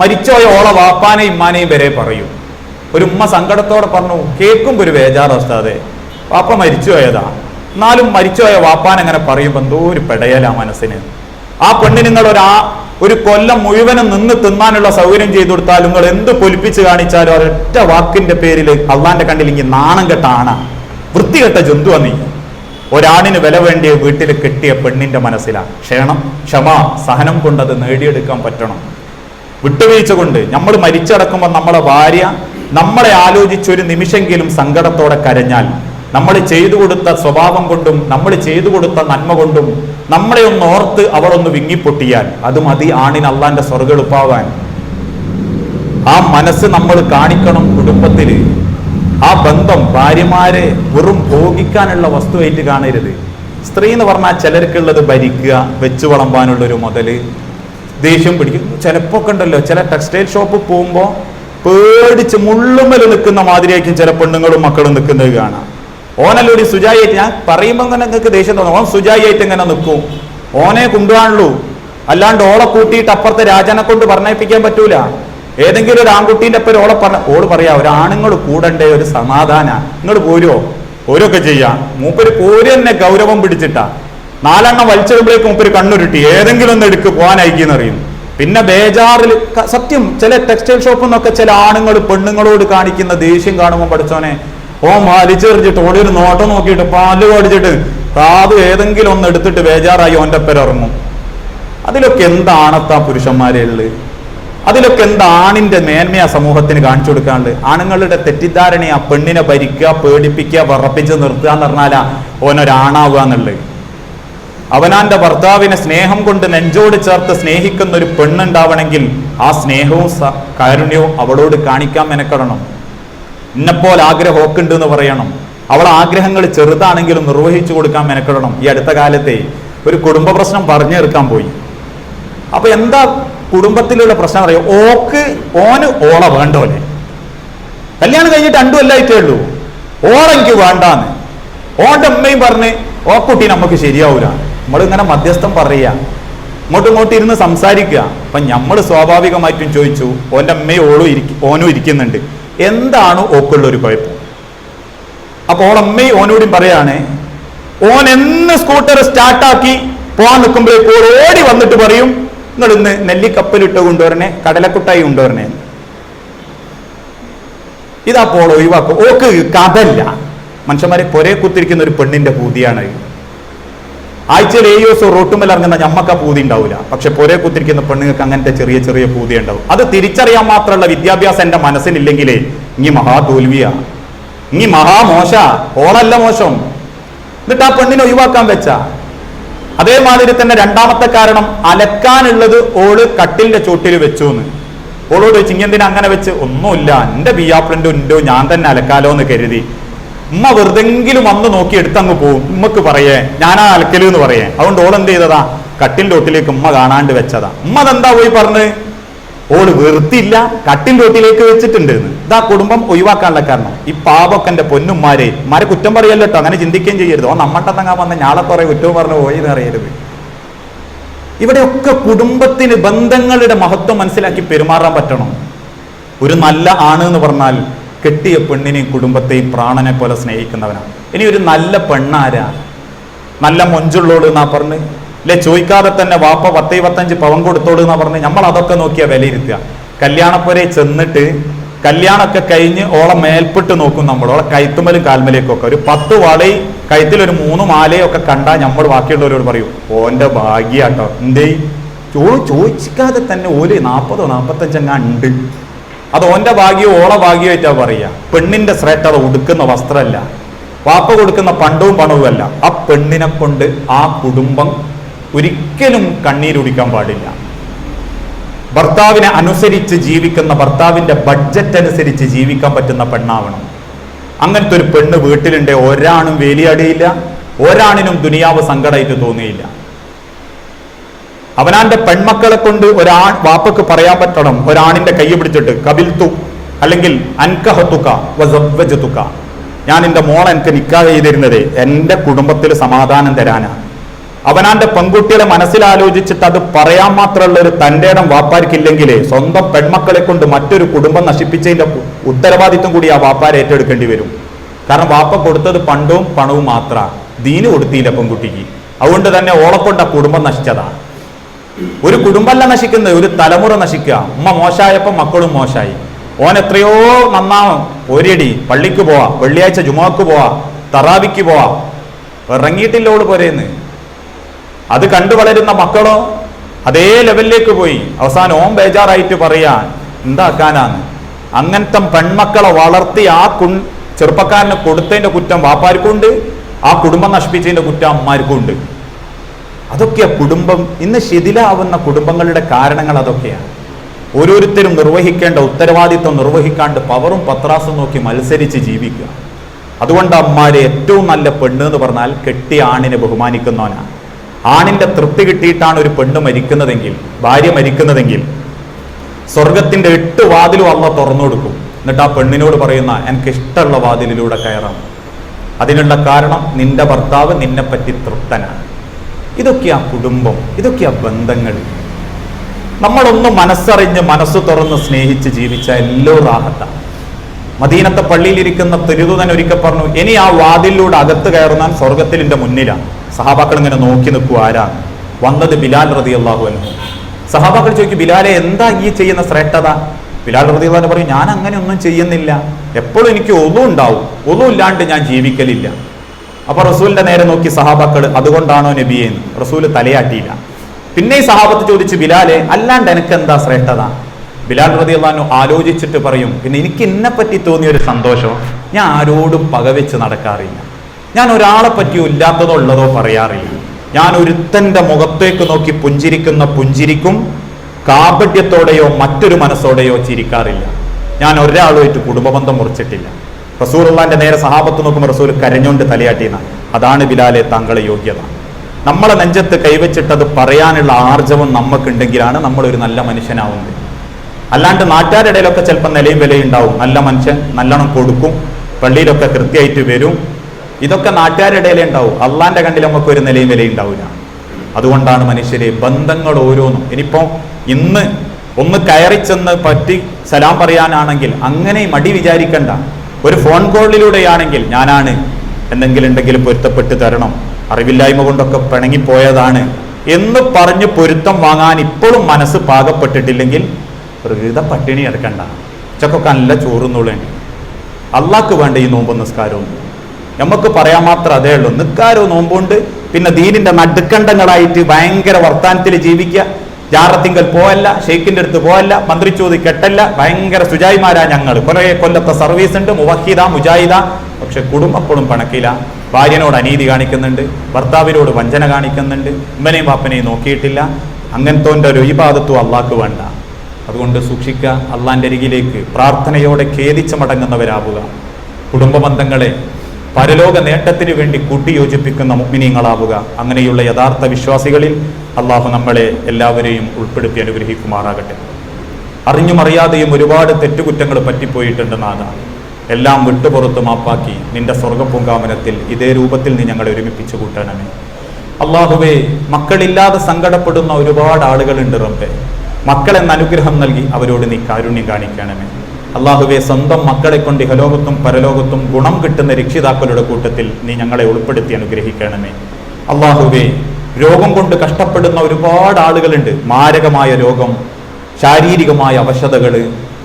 മരിച്ചോയ ഓളെ വാപ്പാനെയും ഇമ്മാനേയും വരെ പറയും. ഒരു ഉമ്മ സങ്കടത്തോടെ പറഞ്ഞു കേൾക്കുമ്പോൾ ഒരു വേജാറസ്താതെ വാപ്പ മരിച്ചുപോയതാ. എന്നാലും മരിച്ചുപോയ വാപ്പാൻ അങ്ങനെ പറയുമ്പോൾ എന്തോ ഒരു പെടയലാ മനസ്സിന്. ആ പെണ്ണിന് നിങ്ങൾ ഒരാ ഒരു കൊല്ലം മുഴുവനും നിന്ന് തിന്നാനുള്ള സൗകര്യം ചെയ്തു കൊടുത്താൽ നിങ്ങൾ എന്ത് പൊലിപ്പിച്ച് കാണിച്ചാലും ഒരൊറ്റ വാക്കിന്റെ പേരിൽ അള്ളാന്റെ കണ്ടില്ലെങ്കിൽ നാണം കെട്ട ആണ. വൃത്തികെട്ട ജന്തുവാ നീ. ഒരാണിന് വില വേണ്ടിയ വീട്ടിൽ കെട്ടിയ പെണ്ണിന്റെ മനസ്സിലാണ് ക്ഷണം ക്ഷമ സഹനം കൊണ്ടത് നേടിയെടുക്കാൻ പറ്റണം. വിട്ടുവീഴ്ച കൊണ്ട് നമ്മൾ മരിച്ചടക്കുമ്പോൾ നമ്മളെ ഭാര്യ നമ്മളെ ആലോചിച്ച് ഒരു നിമിഷമെങ്കിലും സങ്കടത്തോടെ കരഞ്ഞാൽ നമ്മൾ ചെയ്തു കൊടുത്ത സ്വഭാവം കൊണ്ടും നമ്മൾ ചെയ്തു കൊടുത്ത നന്മ കൊണ്ടും നമ്മളെ ഒന്ന് ഓർത്ത് അവർ ഒന്ന് വിങ്ങിപ്പൊട്ടിയാൽ അത് മതി ആണിന് അള്ളാന്റെ സ്വർഗെളുപ്പാവാൻ ആ മനസ്സ് നമ്മൾ കാണിക്കണം കുടുംബത്തിൽ. ആ ബന്ധം ഭാര്യമാരെ വെറും ഭോഗിക്കാനുള്ള വസ്തുവായിട്ട് കാണരുത്. സ്ത്രീ എന്ന് പറഞ്ഞാൽ ചിലർക്കുള്ളത് ഭരിക്കുക വെച്ചു വളമ്പാനുള്ളൊരു മുതൽ. ദേഷ്യം പിടിക്കും. ചിലപ്പോ ഒക്കെ ഉണ്ടല്ലോ ചില ടെക്സ്റ്റൈൽ ഷോപ്പ് പോകുമ്പോൾ പേടിച്ച് മുള്ളുമൽ നിൽക്കുന്ന മാതിരിയായിരിക്കും ചില പെണ്ണുങ്ങളും മക്കളും നിൽക്കുന്നത് കാണാം. ഓനല്ല ഒരു സുജായിട്ട് ഞാൻ പറയുമ്പോൾ തന്നെ നിങ്ങൾക്ക് ദേഷ്യം തോന്നും. ഓൻ സുജായിട്ട് ഇങ്ങനെ നിൽക്കും? ഓനെ കൊണ്ടുപോകാനുള്ളൂ. അല്ലാണ്ട് ഓളെ കൂട്ടിയിട്ട് അപ്പുറത്തെ രാജനെ കൊണ്ട് പറഞ്ഞേപ്പിക്കാൻ പറ്റൂല. ഏതെങ്കിലും ഒരു ആൺകുട്ടീന്റെ ഒപ്പം ഓളെ പറഞ്ഞ ഓൾ പറയാ ഒരു ആണുങ്ങൾ കൂടണ്ടേ ഒരു സമാധാന. നിങ്ങൾ പോരുവോ? പോരൊക്കെ ചെയ്യാം. മൂപ്പര് പോര് തന്നെ ഗൗരവം പിടിച്ചിട്ടാ. നാലെണ്ണം വലിച്ചിടുമ്പോഴേക്ക് മുപ്പര് കണ്ണുരുട്ടി. ഏതെങ്കിലും ഒന്ന് എടുക്ക് പോകാൻ അറിയുന്നു പിന്നെ ബേജാറിൽ സത്യം ചില ടെക്സ്റ്റൈൽ ഷോപ്പിൽ നിന്നൊക്കെ ചില ആണുങ്ങൾ പെണ്ണുങ്ങളോട് കാണിക്കുന്ന ദേഷ്യം കാണുമ്പോൾ പഠിച്ചോനെ ഓ വലിച്ചെറിഞ്ഞിട്ട് ഓടി ഒരു നോട്ടം നോക്കിയിട്ട് പാൽ ഓടിച്ചിട്ട് കാത് ഏതെങ്കിലും ഒന്ന് എടുത്തിട്ട് ബേജാറായി ഓന്റെ പേര് ഇറങ്ങും. അതിലൊക്കെ എന്താണത്താ പുരുഷന്മാരെ ഉള്ളത് അതിലൊക്കെ എന്താ ആണിന്റെ മേന്മയാ സമൂഹത്തിന് കാണിച്ചു കൊടുക്കാനുള്ളത്? ആണുങ്ങളുടെ തെറ്റിദ്ധാരണയാ പെണ്ണിനെ ഭരിക്കുക പേടിപ്പിക്കുക വറപ്പിച്ച് നിർത്തുക എന്ന് പറഞ്ഞാലാ ഓനൊരാണാവുക എന്നുള്ളത്. അവനാന്റെ ഭർത്താവിനെ സ്നേഹം കൊണ്ട് നെഞ്ചോട് ചേർത്ത് സ്നേഹിക്കുന്ന ഒരു പെണ്ണുണ്ടാവണമെങ്കിൽ ആ സ്നേഹവും കാരുണ്യവും അവളോട് കാണിക്കാൻ മെനക്കെടണം. ആഗ്രഹം ഒക്കെ എന്ന് പറയണം. അവൾ ആഗ്രഹങ്ങൾ ചെറുതാണെങ്കിലും നിർവഹിച്ചു കൊടുക്കാൻ മെനക്കെടണം. ഈ അടുത്ത കാലത്തെ ഒരു കുടുംബ പ്രശ്നം പറഞ്ഞു തീർക്കാൻ പോയി. അപ്പൊ എന്താ കുടുംബത്തിലുള്ള പ്രശ്നം അറിയോ ഓക്ക് ഓന് ഓള വേണ്ടോലെ? കല്യാണം കഴിഞ്ഞിട്ട് രണ്ടു അല്ലായിട്ടേ ഉള്ളൂ. ഓളെനിക്ക് വേണ്ടാന്ന്. ഓന്റെ അമ്മയും പറഞ്ഞ് ഓക്കുട്ടി നമുക്ക് ശരിയാവൂല. നമ്മൾ ഇങ്ങനെ മധ്യസ്ഥം പറയുക. ഇങ്ങോട്ടും ഇങ്ങോട്ട് ഇരുന്ന് സംസാരിക്കുക. അപ്പൊ നമ്മൾ സ്വാഭാവികമായിട്ടും ചോദിച്ചു ഓന്റെ അമ്മയും ഓളും ഇരിക്ക ഓനും ഇരിക്കുന്നുണ്ട്. എന്താണ് ഓക്കുള്ള ഒരു കുഴപ്പം? അപ്പൊ ഓളമ്മയും ഓനോടും പറയാണ് ഓൻ എന്ന് സ്കൂട്ടർ സ്റ്റാർട്ടാക്കി പോകാൻ നിൽക്കുമ്പോഴേക്കും ഓൾ ഓടി വന്നിട്ട് പറയും നിങ്ങൾ ഇന്ന് നെല്ലിക്കപ്പലിട്ട് കൊണ്ടുവരണേ കടലക്കുട്ടായി കൊണ്ടുവരണേ. എന്ന്." ഇതാ പോൾ ഒഴിവാക്കും. ഓക്ക് കഥല്ല. മനുഷ്യന്മാരെ പൊരേ കുത്തിരിക്കുന്ന ഒരു പെണ്ണിന്റെ പൂതിയാണ് ഇത്. ആഴ്ചയിൽ ഏഴ് ദിവസം റോട്ടുമ്മൽ ഇറങ്ങുന്ന ഞമ്മക്ക് പൂതി ഉണ്ടാവില്ല പക്ഷെ പുരെ കുത്തിരിക്കുന്ന പെണ്ണുങ്ങൾക്ക് അങ്ങനത്തെ ചെറിയ ചെറിയ പൂതി ഉണ്ടാവും. അത് തിരിച്ചറിയാൻ മാത്രമുള്ള വിദ്യാഭ്യാസം എന്റെ മനസ്സിനില്ലെങ്കിലേ ഇനി മഹാതോൽവിയാ. ഇനി മഹാമോശ. ഓളല്ല മോശം. എന്നിട്ട് ആ പെണ്ണിനെ ഒഴിവാക്കാൻ വെച്ച? അതേമാതിരി തന്നെ രണ്ടാമത്തെ കാരണം അലക്കാനുള്ളത് ഓൾ കട്ടിലിന്റെ ചോട്ടിൽ വെച്ചു എന്ന് ഓളോട് വെച്ച് അങ്ങനെ വെച്ച്? ഒന്നുമില്ല. എന്റെ ബിയാപ്പിളിന്റെ ഉണ്ടോ? ഞാൻ തന്നെ അലക്കാലോ എന്ന് കരുതി. ഉമ്മ വെറുതെങ്കിലും വന്ന് നോക്കി എടുത്തങ്ങ് പോവും. ഉമ്മക്ക് പറയേ ഞാനാ അലക്കൽ എന്ന് പറയേ. അതുകൊണ്ട് ഓൾ എന്ത് ചെയ്തതാ? കട്ടിന്റെ ഒട്ടിലേക്ക് ഉമ്മ കാണാണ്ട് വെച്ചതാ. ഉമ്മ അതെന്താ പോയി പറഞ്ഞ്? ഓൾ വെറുത്തില്ല കട്ടിന്റെ ഒട്ടിലേക്ക് വെച്ചിട്ടുണ്ട് ഇതാ കുടുംബം ഒഴിവാക്കാനുള്ള കാരണം. ഈ പാപൊക്കെ എന്റെ പൊന്നുമാരെ ഉമ്മാരെ കുറ്റം പറയല്ലോ കേട്ടോ അങ്ങനെ ചിന്തിക്കുകയും ചെയ്യരുത്. ഓ നമ്മട്ടെന്നങ്ങാൻ വന്ന ഞാളെ കുറെ കുറ്റവും പറഞ്ഞു പോയി എന്ന് അറിയരുത്. ഇവിടെയൊക്കെ കുടുംബത്തിന് ബന്ധങ്ങളുടെ മഹത്വം മനസ്സിലാക്കി പെരുമാറാൻ പറ്റണം. ഒരു നല്ല ആണ് എന്ന് പറഞ്ഞാൽ കെട്ടിയ പെണ്ണിനെയും കുടുംബത്തെയും പ്രാണനെ പോലെ സ്നേഹിക്കുന്നവനാണ്. ഇനി ഒരു നല്ല പെണ്ണാരാ? നല്ല മൊഞ്ചുള്ളോട് എന്നാ പറഞ്ഞ്? അല്ലെ ചോദിക്കാതെ തന്നെ വാപ്പ പത്ത് ഇരുപത്തഞ്ച് പവൻ കൊടുത്തോട് എന്നാ പറഞ്ഞ്? നമ്മൾ അതൊക്കെ നോക്കിയാ വിലയിരുത്തുക. കല്യാണപ്പുരെ ചെന്നിട്ട് കല്യാണമൊക്കെ കഴിഞ്ഞ് ഓളെ മേൽപ്പെട്ട് നോക്കും നമ്മൾ. ഓളെ കൈത്തുമലും കാൽമലയൊക്കെ ഒക്കെ. ഒരു പത്ത് വളയും കഴുത്തിൽ ഒരു മൂന്ന് മാലയൊക്കെ കണ്ടാൽ നമ്മൾ ബാക്കിയുള്ളവരോട് പറയും ഓന്റെ ഭാഗ്യാട്ടോ. എന്തേ? ചോ ചോദിക്കാതെ തന്നെ ഓൽ നാൽപ്പതോ നാൽപ്പത്തഞ്ചെങ്ങാ ഉണ്ട് അത് ഓന്റെ ഭാഗ്യോ ഓളെ ഭാഗ്യമായിട്ടാ പറയുക. പെണ്ണിന്റെ ശ്രേഷ്ഠത ഉടുക്കുന്ന വസ്ത്രമല്ല. വാപ്പ കൊടുക്കുന്ന പണ്ടവും പണവും അല്ല. ആ പെണ്ണിനെ കൊണ്ട് ആ കുടുംബം ഒരിക്കലും കണ്ണീരുടിക്കാൻ പാടില്ല. ഭർത്താവിനെ അനുസരിച്ച് ജീവിക്കുന്ന ഭർത്താവിന്റെ ബഡ്ജറ്റ് അനുസരിച്ച് ജീവിക്കാൻ പറ്റുന്ന പെണ്ണാവണം. അങ്ങനത്തെ ഒരു പെണ്ണ് വീട്ടിലുണ്ട് ഒരാണും വേലിയടിയില്ല ഒരാണിനും ദുനിയാവ് സങ്കടമായിട്ട് തോന്നിയില്ല. അവനാന്റെ പെൺമക്കളെ കൊണ്ട് ഒരാൺ വാപ്പക്ക് പറയാൻ പറ്റണം. ഒരാണിന്റെ കൈ പിടിച്ചിട്ട് കബിൽത്തു അല്ലെങ്കിൽ അൻകഹത്തുക വസവ്വജതുക. ഞാൻ എന്റെ മോൾ എനിക്ക് നിക്കാഹ് ചെയ്തിരുന്നത് എന്റെ കുടുംബത്തിൽ സമാധാനം തരാനാണ് അവനാന്റെ പെൺകുട്ടികളെ മനസ്സിലാലോചിച്ചിട്ട് അത് പറയാൻ മാത്രമുള്ള ഒരു തന്റെ ഇടം വാപ്പാർക്കില്ലെങ്കിൽ സ്വന്തം പെൺമക്കളെ കൊണ്ട് മറ്റൊരു കുടുംബം നശിപ്പിച്ചതിന്റെ ഉത്തരവാദിത്വം കൂടി ആ വാപ്പാർ ഏറ്റെടുക്കേണ്ടി വരും. കാരണം വാപ്പ കൊടുത്തത് പണ്ടവും പണവും മാത്രമാണ് ദീന് കൊടുത്തില്ല പെൺകുട്ടിക്ക്. അതുകൊണ്ട് തന്നെ ഓളക്കൊണ്ട കുടുംബം നശിച്ചതാ. ഒരു കുടുംബമല്ല നശിക്കുന്നത് ഒരു തലമുറ നശിക്കുക. ഉമ്മ മോശമായപ്പോ മക്കളും മോശമായി. ഓൻ എത്രയോ നന്നാവും. ഒരടി പള്ളിക്ക് പോവാ വെള്ളിയാഴ്ച ജുമാക്ക് പോവാ തറാവിക്ക് പോവാ. ഇറങ്ങിയിട്ടില്ല ഓട് പോരേന്ന്. അത് കണ്ടു വളരുന്ന മക്കളോ? അതേ ലെവലിലേക്ക് പോയി. അവസാനം ഓം ബേജാറായിട്ട് പറയാ എന്താക്കാനാന്ന്? അങ്ങനത്തെ പെൺമക്കളെ വളർത്തി ആ കു ചെറുപ്പക്കാരന് കൊടുത്തതിന്റെ കുറ്റം വാപ്പാർക്കുണ്ട് ആ കുടുംബം നശിപ്പിച്ചതിന്റെ കുറ്റം അമ്മമാർക്കുണ്ട് അതൊക്കെയാ കുടുംബം ഇന്ന് ശിഥിലാവുന്ന കുടുംബങ്ങളുടെ കാരണങ്ങൾ അതൊക്കെയാണ്. ഓരോരുത്തരും നിർവഹിക്കേണ്ട ഉത്തരവാദിത്വം നിർവഹിക്കാണ്ട് പവറും പത്രാസും നോക്കി മത്സരിച്ച് ജീവിക്കുക. അതുകൊണ്ട് അമ്മാരെ ഏറ്റവും നല്ല പെണ്ണ് എന്ന് പറഞ്ഞാൽ കെട്ടിയ ആണിനെ ബഹുമാനിക്കുന്നവനാണ് ആണിന്റെ തൃപ്തി കിട്ടിയിട്ടാണ് ഒരു പെണ്ണ് മരിക്കുന്നതെങ്കിൽ ഭാര്യ മരിക്കുന്നതെങ്കിൽ സ്വർഗത്തിന്റെ എട്ട് വാതിലും അള്ള തുറന്നു കൊടുക്കും. എന്നിട്ട് ആ പെണ്ണിനോട് പറയുന്ന എനിക്ക് ഇഷ്ടമുള്ള വാതിലിലൂടെ കയറാം. അതിനുള്ള കാരണം നിന്റെ ഭർത്താവ് നിന്നെ പറ്റി തൃപ്തനാണ് ഇതൊക്കെയാ കുടുംബം ഇതൊക്കെയാ ബന്ധങ്ങൾ. നമ്മളൊന്ന് മനസ്സറിഞ്ഞ് മനസ്സ് തുറന്ന് സ്നേഹിച്ച് ജീവിച്ച എല്ലോ റാഹത്താണ് മദീനത്തെ പള്ളിയിലിരിക്കുന്ന തിരുതുതൻ ഒരിക്കൽ പറഞ്ഞു ഇനി ആ വാതിലിലൂടെ അകത്ത് കയറുന്നാൽ സ്വർഗത്തിലിന്റെ മുന്നിലാണ്. സഹാബാക്കൾ ഇങ്ങനെ നോക്കി നിൽക്കുക ആരാണ് വന്നത് ബിലാൽ റതി അള്ളാഹു അൻഹു. സഹാബാക്കൾ ചോദിക്കും ബിലാലെ എന്താ ഈ ചെയ്യുന്ന ശ്രേഷ്ഠത? ബിലാൽ റതി അള്ളാഹു പറയും ഞാൻ അങ്ങനെ ഒന്നും ചെയ്യുന്നില്ല. എപ്പോഴും എനിക്ക് ഒതു ഉണ്ടാവും ഒതു ഇല്ലാണ്ട് ഞാൻ ജീവിക്കലില്ല. അപ്പൊ റസൂലിന്റെ നേരെ നോക്കി സഹാബാക്കൾ അതുകൊണ്ടാണോ നബിയെന്ന് റസൂൽ തലയാട്ടിയില്ല. പിന്നെ ഈ സഹാബത്ത് ചോദിച്ച് ബിലാലെ അല്ലാണ്ട് എനിക്ക് എന്താ ശ്രേഷ്ഠത? ബിലാൽ റതി ആലോചിച്ചിട്ട് പറയും പിന്നെ എനിക്ക് എന്നെ പറ്റി തോന്നിയ ഒരു സന്തോഷം ഞാൻ ആരോടും പകവെച്ച് നടക്കാറില്ല. ഞാൻ ഒരാളെ പറ്റിയോ ഇല്ലാത്തതോ ഉള്ളതോ പറയാറില്ല. ഞാൻ ഒരുത്തന്റെ മുഖത്തേക്ക് നോക്കി പുഞ്ചിരിക്കുന്ന പുഞ്ചിരിക്കും കാപട്യത്തോടെയോ മറ്റൊരു മനസ്സോടെയോ ചിരിക്കാറില്ല. ഞാൻ ഒരാളുമായിട്ട് കുടുംബബന്ധം മുറിച്ചിട്ടില്ല. റസൂറുള്ളാന്റെ നേരെ സഹാബത്ത് നോക്കുമ്പോൾ റസൂൽ കരഞ്ഞോണ്ട് തലയാട്ടിയെന്ന. അതാണ് ബിലാലെ താങ്കളെ യോഗ്യത. നമ്മളെ നെഞ്ചത്ത് കൈവച്ചിട്ടത് പറയാനുള്ള ആർജവം നമുക്കുണ്ടെങ്കിലാണ് നമ്മൾ ഒരു നല്ല മനുഷ്യനാവുന്നത്. അല്ലാണ്ട് നാട്ടുകാരുടെ ഇടയിലൊക്കെ ചിലപ്പോൾ നിലയും വിലയും ഉണ്ടാവും. നല്ല മനുഷ്യൻ നല്ലോണം കൊടുക്കും പള്ളിയിലൊക്കെ കൃത്യമായിട്ട് വരും. ഇതൊക്കെ നാട്ടുകാരുടെ ഇടയിലേ ഉണ്ടാവും. അള്ളാന്റെ കണ്ടിൽ നമുക്ക് ഒരു നിലയും വിലയും ഉണ്ടാവില്ല അതുകൊണ്ടാണ് മനുഷ്യരെ ബന്ധങ്ങൾ ഓരോന്നും. ഇനിയിപ്പോ ഇന്ന് ഒന്ന് കയറി ചെന്ന് പറ്റി സലാം പറയാനാണെങ്കിൽ അങ്ങനെ മടി വിചാരിക്കണ്ട. ഒരു ഫോൺ കോളിലൂടെയാണെങ്കിൽ ഞാനാണ് എന്തെങ്കിലും ഉണ്ടെങ്കിൽ പൊരുത്തപ്പെട്ട് തരണം. അറിവില്ലായ്മ കൊണ്ടൊക്കെ പിണങ്ങിപ്പോയതാണ് എന്ന് പറഞ്ഞ് പൊരുത്തം വാങ്ങാൻ ഇപ്പോഴും മനസ്സ് പാകപ്പെട്ടിട്ടില്ലെങ്കിൽ പ്രകൃത പട്ടിണി എടുക്കണ്ട ഉച്ചക്കൊക്കെ നല്ല ചോറുന്നുള്ളേണ്ടി അള്ളാക്ക് വേണ്ട ഈ നോമ്പ് നിസ്കാരവും. നമുക്ക് പറയാൻ മാത്രം അതേ ഉള്ളൂ. നിസ്കാരവും നോമ്പുണ്ട്. പിന്നെ ദീനിന്റെ നടുക്കണ്ടങ്ങളായിട്ട് ഭയങ്കര വർത്താനത്തിൽ ജീവിക്കുക ജാറത്തിങ്കൽ പോവല്ല ഷെയ്ഖിന്റെ അടുത്ത് പോവല്ല മന്ത്രിച്ചോതി കെട്ടല്ല ഭയങ്കര സുജായിമാരാ ഞങ്ങൾ കുറെ കൊല്ലത്തെ സർവീസ് ഉണ്ട് മുവഹിദ മുജാഹിദ പക്ഷെ കുടുംബപ്പോഴും പണക്കില്ല ഭാര്യനോട് അനീതി കാണിക്കുന്നുണ്ട് ഭർത്താവിനോട് വഞ്ചന കാണിക്കുന്നുണ്ട് ഉമ്മനെയും പാപ്പനെയും നോക്കിയിട്ടില്ല. അങ്ങനത്തെ ഒരു ഇബാദത്വം അള്ളാക്ക് വേണ്ട. അതുകൊണ്ട് സൂക്ഷിക്കുക അള്ളാന്റെ അരികിലേക്ക് പ്രാർത്ഥനയോടെ ഖേദിച്ച് മടങ്ങുന്നവരാവുക. കുടുംബ ബന്ധങ്ങളെ പരലോക നേട്ടത്തിന് വേണ്ടി കൂട്ടിയോജിപ്പിക്കുന്ന മുഗ്മിനീങ്ങളാവുക. അങ്ങനെയുള്ള യഥാർത്ഥ വിശ്വാസികളിൽ അള്ളാഹു നമ്മളെ എല്ലാവരെയും ഉൾപ്പെടുത്തി അനുഗ്രഹിക്കുമാറാകട്ടെ. അറിഞ്ഞും അറിയാതെയും ഒരുപാട് തെറ്റുകുറ്റങ്ങൾ പറ്റിപ്പോയിട്ടുണ്ട് നാഥ എല്ലാം വിട്ടുപുറത്ത് മാപ്പാക്കി നിന്റെ സ്വർഗപൂങ്കാമനത്തിൽ ഇതേ രൂപത്തിൽ നീ ഞങ്ങളെ ഒരുമിപ്പിച്ചു കൂട്ടണമേ. അള്ളാഹുവെ മക്കളില്ലാതെ സങ്കടപ്പെടുന്ന ഒരുപാട് ആളുകളുണ്ട് റബ്ബെ. മക്കളെന്ന അനുഗ്രഹം നൽകി അവരോട് നീ കാരുണ്യം കാണിക്കണമേ. അള്ളാഹുവെ സ്വന്തം മക്കളെ കൊണ്ട് ഇഹലോകത്തും പരലോകത്തും ഗുണം കിട്ടുന്ന രക്ഷിതാക്കളുടെ കൂട്ടത്തിൽ നീ ഞങ്ങളെ ഉൾപ്പെടുത്തി അനുഗ്രഹിക്കണമേ. അള്ളാഹുവെ രോഗം കൊണ്ട് കഷ്ടപ്പെടുന്ന ഒരുപാട് ആളുകളുണ്ട്. മാരകമായ രോഗം ശാരീരികമായ അവശതകൾ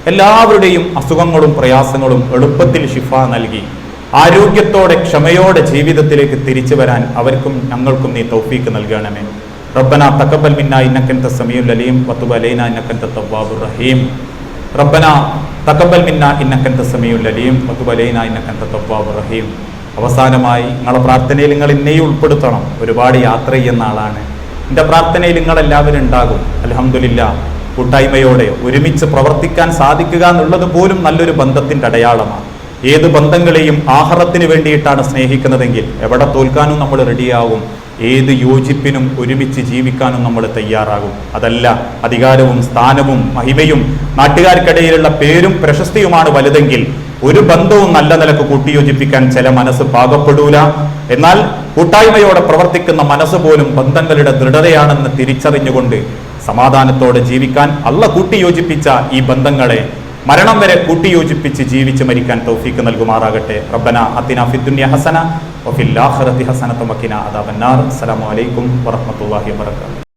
എല്ലാവരുടെയും അസുഖങ്ങളും പ്രയാസങ്ങളും എളുപ്പത്തിൽ ശിഫ നൽകി. ആരോഗ്യത്തോടെ ക്ഷമയോടെ ജീവിതത്തിലേക്ക് തിരിച്ചു വരാൻ അവർക്കും ഞങ്ങൾക്കും നീ തൗഫീക്ക് നൽകണമേ. റബ്ബന തക്കബൽ മിന്ന ഇന്നക്കൻ സമീം അലീം വത്തുബ് അലൈന ഇന്നക്കൻ തവ്വാബു റഹീം. റബ്ബന തക്കബൽ മിന്ന ഇന്നക്കൻ സമീം അലീം വത്തുബ് അലൈന ഇന്നക്കൻ തവ്വാബു റഹീം. അവസാനമായി നിങ്ങളെ പ്രാർത്ഥനയിൽ നിങ്ങൾ എന്നെയും ഉൾപ്പെടുത്തണം. ഒരുപാട് യാത്ര ചെയ്യുന്ന ആളാണ്. എന്റെ പ്രാർത്ഥനയിൽ നിങ്ങളെല്ലാവരും ഉണ്ടാകും. അലഹമില്ല കൂട്ടായ്മയോടെ ഒരുമിച്ച് പ്രവർത്തിക്കാൻ സാധിക്കുക എന്നുള്ളത് പോലും നല്ലൊരു ബന്ധത്തിന്റെ അടയാളമാണ്. ഏത് ബന്ധങ്ങളെയും ആഹാരത്തിന് വേണ്ടിയിട്ടാണ് സ്നേഹിക്കുന്നതെങ്കിൽ എവിടെ തോൽക്കാനും നമ്മൾ റെഡിയാകും ഏത് യോജിപ്പിനും ഒരുമിച്ച് ജീവിക്കാനും നമ്മൾ തയ്യാറാകും. അതല്ല അധികാരവും സ്ഥാനവും മഹിമയും നാട്ടുകാർക്കിടയിലുള്ള പേരും പ്രശസ്തിയുമാണ് വലുതെങ്കിൽ ഒരു ബന്ധവും നല്ല നിലയ്ക്ക് കൂട്ടിയോജിപ്പിക്കാൻ ചില മനസ്സ് പാകപ്പെടൂല. എന്നാൽ കൂട്ടായ്മയോടെ പ്രവർത്തിക്കുന്ന മനസ്സ് പോലും ബന്ധങ്ങളുടെ ദൃഢതയാണെന്ന് തിരിച്ചറിഞ്ഞുകൊണ്ട് സമാധാനത്തോടെ ജീവിക്കാൻ അള്ള കൂട്ടിയോജിപ്പിച്ച ഈ ബന്ധങ്ങളെ മരണം വരെ കൂട്ടിയോജിപ്പിച്ച് ജീവിച്ച് മരിക്കാൻ തൗഫീക്ക് നൽകുമാറാകട്ടെ. റബ്ബന അത്തിന ഫിദ്ദുന്യ ഹസന വഫിൽ ആഖിറതി ഹസനത വഖിന അദാബന്നാർ. അസ്സലാമു അലൈക്കും വറഹ്മത്തുള്ളാഹി വബറകാതുഹു